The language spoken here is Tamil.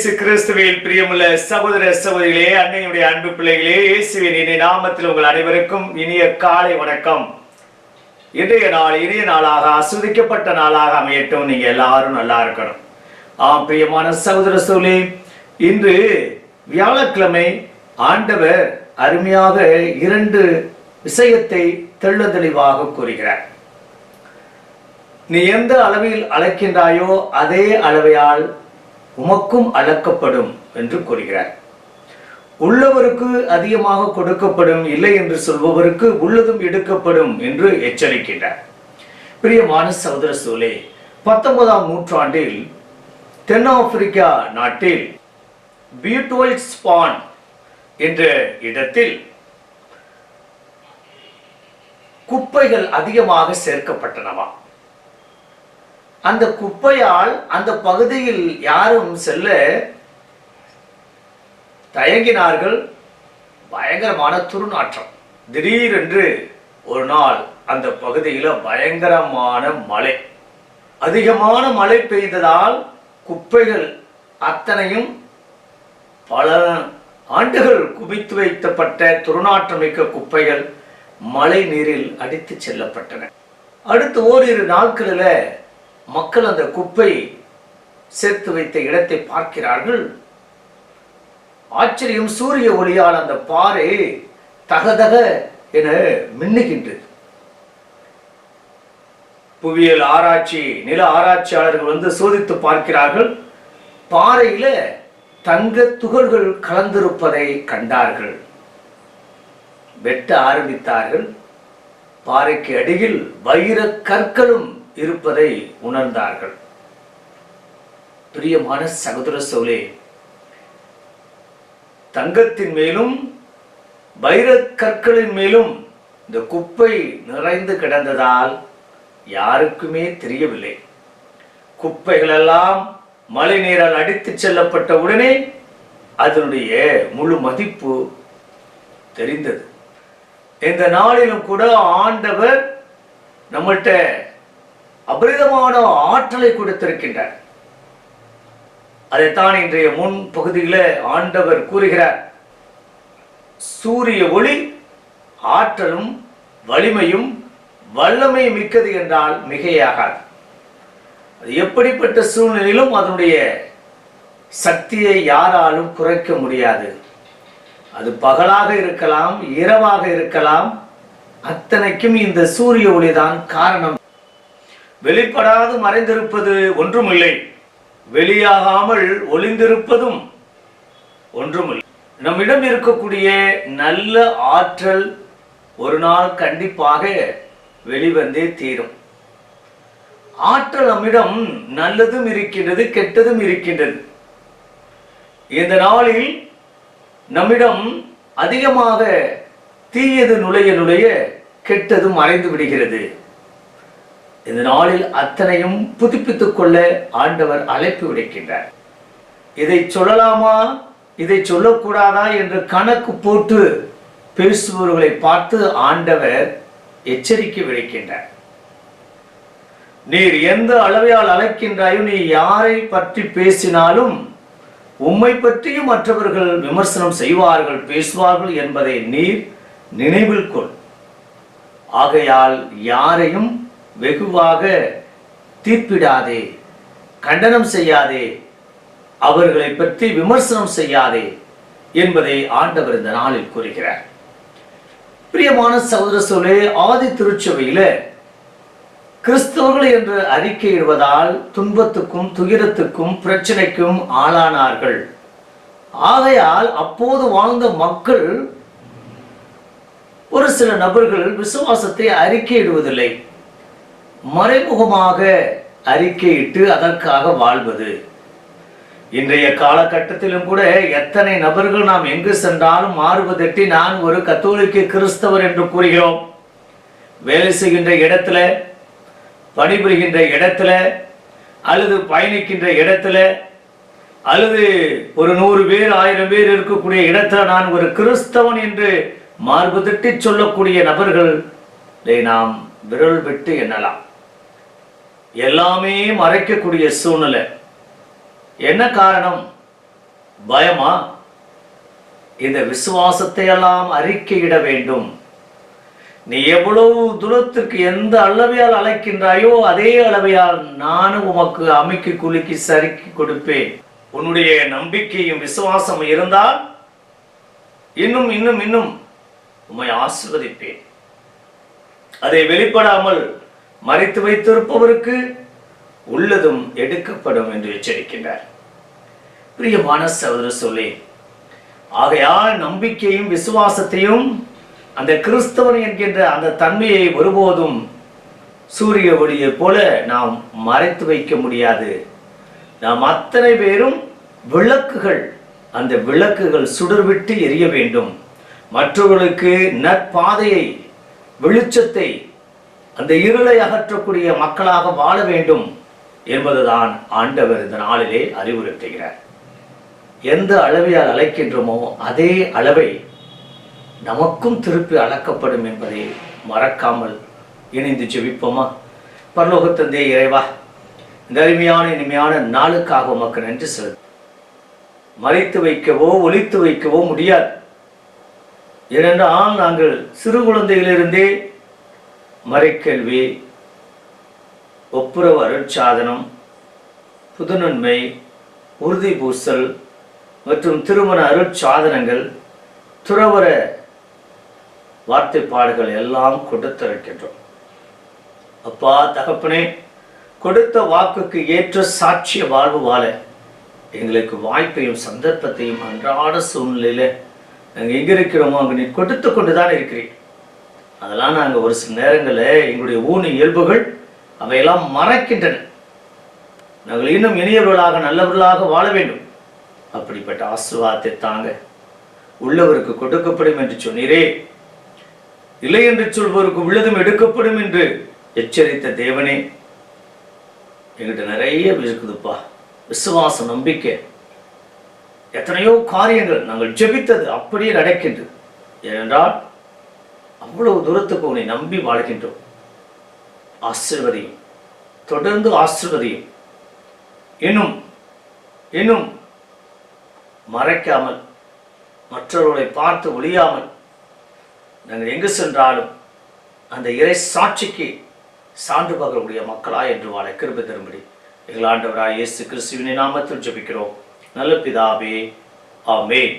இயேசு கிறிஸ்துவின் பிரியமுள்ள சகோதர சகோதரிகளே அன்னையுடைய அன்பு பிள்ளைகளே இயேசுவின் இனி நாமத்தில் உங்கள் அனைவருக்கும் இனிய காலை வணக்கம். இன்றைய நாள் இனிய நாளாக அசுதிக்கப்பட்ட நாளாக அமையட்டும். நீங்க எல்லாரும் நல்லா இருக்கணும். ஆம் பிரியமான சகோதர சோழி இன்று வியாழக்கிழமை ஆண்டவர் அருமையாக இரண்டு விஷயத்தை தெள்ள தெளிவாக கூறுகிறார். நீ எந்த அளவில் அழைக்கின்றாயோ அதே அளவையால் உமக்கும் அளக்கப்படும் என்று கூறுகிறார். உள்ளவருக்கு அதிகமாக கொடுக்கப்படும் இல்லை என்று சொல்பவருக்கு உள்ளதும் எடுக்கப்படும் என்று எச்சரிக்கின்றார். பிரியமான சகோதர சூலே பத்தொன்பதாம் நூற்றாண்டில் தென்னாப்பிரிக்கா நாட்டில் பியூட்டுவல் ஸ்பான் என்ற இடத்தில் குப்பைகள் அதிகமாக சேர்க்கப்பட்டனவாம் அந்த குப்பையால் அந்த பகுதியில் யாரும் செல்ல தயங்கினார்கள். பயங்கரமான துர்நாற்றம். திடீரென்று ஒரு நாள் அந்த பகுதியில் பயங்கரமான மழை. அதிகமான மழை பெய்ததால் குப்பைகள் அத்தனையும் பல ஆண்டுகள் குவித்து வைத்தப்பட்ட துர்நாற்றமிக்க குப்பைகள் மழை நீரில் அடித்து செல்லப்பட்டன. அடுத்து ஓரிரு நாட்களில் மக்கள் அந்த குப்பை சேர்த்து வைத்த இடத்தை பார்க்கிறார்கள். ஆச்சரியம் சூரிய ஒளியால் அந்த பாறை தகதக என மின்னுகின்றது. புவியியல் ஆராய்ச்சி நில ஆராய்ச்சியாளர்கள் வந்து சோதித்து பார்க்கிறார்கள். பாறையில தங்க துகள்கள் கலந்திருப்பதை கண்டார்கள். வெட்ட ஆரம்பித்தார்கள். பாறைக்கு அடியில் வைர கற்களும் இருப்பதை உணர்ந்தார்கள். பிரியமான சகோதர சோலே தங்கத்தின் மேலும் வைர கற்களின் மேலும் இந்த குப்பை நிறைந்து கிடந்ததால் யாருக்குமே தெரியவில்லை. குப்பைகளெல்லாம் மழை நீரால் அடித்துச் செல்லப்பட்ட உடனே அதனுடைய முழு மதிப்பு தெரிந்தது. இந்த நாளிலும் கூட ஆண்டவர் நம்மள்கிட்ட அபரிதமான ஆற்றலை கொடுத்திருக்கின்றார். அதைத்தான் இன்றைய முன் பகுதியில் ஆண்டவர் கூறுகிறார். சூரிய ஒளி ஆற்றலும் வலிமையும் வல்லமை மிக்கது என்றால் மிகையாகாது. அது எப்படிப்பட்ட சூழ்நிலையிலும் அதனுடைய சக்தியை யாராலும் குறைக்க முடியாது. அது பகலாக இருக்கலாம் இரவாக இருக்கலாம் அத்தனைக்கும் இந்த சூரிய ஒளிதான் காரணம். வெளிப்படாது மறைந்திருப்பது ஒன்றுமில்லை. வெளியாகாமல் ஒளிந்திருப்பதும் ஒன்றுமில்லை. நம்மிடம் இருக்கக்கூடிய நல்ல ஆற்றல் ஒரு நாள் கண்டிப்பாக வெளிவந்தே தீரும். ஆற்றல் நம்மிடம் நல்லதும் இருக்கின்றது கெட்டதும் இருக்கின்றது. இந்த நாளில் நம்மிடம் அதிகமாக தீயது நுழைய நுழைய கெட்டது மறைந்து விடுகிறது. இந்த நாளில் அத்தனையும் புதுப்பித்துக் கொள்ள ஆண்டவர் அழைப்பு விடுக்கின்றார். இதை சொல்லலாமா? இதை சொல்லக்கூடாதா? என்று கணக்கு போட்டு பேசுபவர்களை பார்த்து ஆண்டவர் எச்சரிக்கை விடுக்கின்றார். நீர் எந்த அளவையால் அழைக்கின்றாயோ நீ யாரை பற்றி பேசினாலும் உம்மை பற்றியும் மற்றவர்கள் விமர்சனம் செய்வார்கள் பேசுவார்கள் என்பதை நீர் நினைவில் கொள். ஆகையால் யாரையும் வெகுவாக தீர்ப்பிடாதே கண்டனம் செய்யாதே அவர்களை பற்றி விமர்சனம் செய்யாதே என்பதை ஆண்டவர் இந்த நாளில் கூறுகிறார். பிரியமான சகோதர சோழே ஆதி திருச்சபையில கிறிஸ்தவர்கள் என்று அறிக்கையிடுவதால் துன்பத்துக்கும் துயரத்துக்கும் பிரச்சனைக்கும் ஆளானார்கள். ஆகையால் அப்போது வாழ்ந்த மக்கள் ஒரு சில நபர்கள் விசுவாசத்தை அறிக்கையிடுவதில்லை. மறைமுகமாக அறிக்கையிட்டு அதற்காக வாழ்வது. இன்றைய காலகட்டத்திலும் கூட எத்தனை நபர்கள் நாம் எங்கு சென்றாலும் மாறுவதட்டி நான் ஒரு கத்தோலிக்க கிறிஸ்தவர் என்று கூறுகிறோம். வேலை செய்கின்ற இடத்துல பணிபுரிகின்ற இடத்துல அல்லது பயணிக்கின்ற இடத்துல அல்லது ஒரு நூறு பேர் ஆயிரம் பேர் இருக்கக்கூடிய இடத்துல நான் ஒரு கிறிஸ்தவன் என்று மார்புதட்டி சொல்லக்கூடிய நபர்கள் நாம் விரல் விட்டு எண்ணலாம். எல்லாமே மறைக்கக்கூடிய சூழ்நிலை. என்ன காரணம்? பயமா? இந்த விசுவாசத்தை எல்லாம் அறிக்கையிட வேண்டும். நீ எவ்வளவு தூரத்திற்கு எந்த அளவையால் அழைக்கின்றாயோ அதே அளவையால் நானும் உமக்கு அமைக்கு குலுக்கி சறுக்கி கொடுப்பேன். உன்னுடைய நம்பிக்கையும் விசுவாசம் இருந்தால் இன்னும் இன்னும் இன்னும் உம்மை ஆசிர்வதிப்பேன். அதை வெளிப்படாமல் மறைத்து வைத்திருப்பவருக்கு உள்ளதும் எடுக்கப்படும் என்று எச்சரிக்கின்றார். பிரியமான சகோதர சொல்லி ஆகையால் நம்பிக்கையும் விசுவாசத்தையும் அந்த கிறிஸ்தவன் என்கின்ற அந்த தன்மையை ஒருபோதும் சூரிய ஒளியைப் போல நாம் மறைத்து வைக்க முடியாது. நாம் அத்தனை பேரும் விளக்குகள் அந்த விளக்குகள் சுடர்விட்டு எரிய வேண்டும். மற்றவர்களுக்கு நற்பாதையை வெளிச்சத்தை அந்த இருளை அகற்றக்கூடிய மக்களாக வாழ வேண்டும் என்பதுதான் ஆண்டவர் இந்த நாளிலே அறிவுறுத்துகிறார். எந்த அளவையால் அழைக்கின்றோமோ அதே அளவை நமக்கும் திருப்பி அளக்கப்படும் என்பதை மறக்காமல் இணைந்து ஜெபிப்போமா? பரலோகத்தந்தே இறைவா இந்த அருமையான இனிமையான நாளுக்காக உமக்கு நன்றி செலுத்து மறைத்து வைக்கவோ ஒழித்து வைக்கவோ முடியாது. ஏனென்றால் நாங்கள் சிறு குழந்தையிலிருந்தே மறைக்கல்வி ஒப்புரவு அருட்சாதனம் புதுநன்மை உறுதி பூசல் மற்றும் திருமண அருட்சாதனங்கள் துறவர வார்த்தைப்பாடுகள் எல்லாம் கொடுத்திருக்கின்றோம் அப்பா தகப்பனே கொடுத்த வாக்குக்கு ஏற்ற சாட்சிய வாழ்வு வாழ எங்களுக்கு வாய்ப்பையும் சந்தர்ப்பத்தையும் அன்றாட சூழ்நிலையில் நாங்கள் எங்கே இருக்கிறோமோ அங்கே நீ கொடுத்து கொண்டு தான் இருக்கிறேன் அதெல்லாம் நாங்கள் ஒரு சில நேரங்களில் எங்களுடைய ஊனி இயல்புகள் அவையெல்லாம் மறைக்கின்றன. நாங்கள் இன்னும் இனியவர்களாக நல்லவர்களாக வாழ வேண்டும். அப்படிப்பட்ட ஆசீர்வாதத்தை தாங்க உள்ளவருக்கு கொடுக்கப்படும் என்று சொன்னீரே. இல்லை என்று சொல்பவருக்கு உள்ளதும் எடுக்கப்படும் என்று எச்சரித்த தேவனே. எங்கிட்ட நிறைய இருக்குதுப்பா. விசுவாசம் நம்பிக்கை. எத்தனையோ காரியங்கள் நாங்கள் ஜெபித்தது அப்படியே நடக்கின்றது. ஏனென்றால் அவ்வளவு தூரத்துக்கு உன்னை நம்பி வாழ்கின்றோம். ஆசிர்வதியும். தொடர்ந்து ஆசிர்வதியும். இன்னும் இன்னும் மறைக்காமல் மற்றவர்களை பார்த்து ஒழியாமல் நாங்கள் எங்கு சென்றாலும் அந்த இறை சாட்சிக்கு சான்று பகரக்கூடிய மக்களா என்று வாழ கிருபை தரும்படி எங்கள் ஆண்டவராய் இயேசு கிறிஸ்துவினை நாமத்தில் ஜபிக்கிறோம். நல்ல பிதாவே ஆமென்.